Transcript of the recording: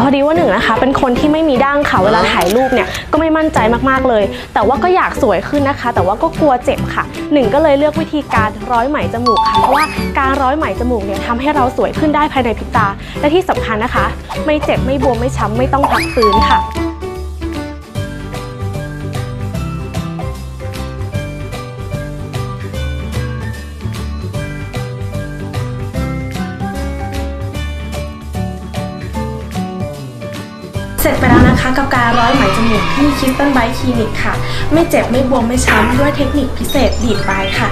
พอดีว่าหนึ่งนะคะ เป็นคนที่ไม่มีดั้งค่ะเวลาถ่ายรูปเนี่ยก็ไม่มั่นใจมากๆเลย แต่ว่าก็อยากสวยขึ้นนะคะ แต่ว่าก็กลัวเจ็บค่ะหนึ่งก็เลยเลือกวิธีการร้อยไหมจมูกค่ะเพราะว่าการร้อยไหมจมูกเนี่ยทำให้เราสวยขึ้นได้ภายในพริบตา และที่สำคัญนะคะ ไม่เจ็บไม่บวมไม่ช้ำไม่ต้องพักฟื้นค่ะ เสร็จไปแล้วนะคะกับการร้อยไหมจมูกที่คิสตันไบคลินิกค่ะ ไม่เจ็บไม่บวมไม่ช้ำด้วยเทคนิคพิเศษดีดปลายค่ะ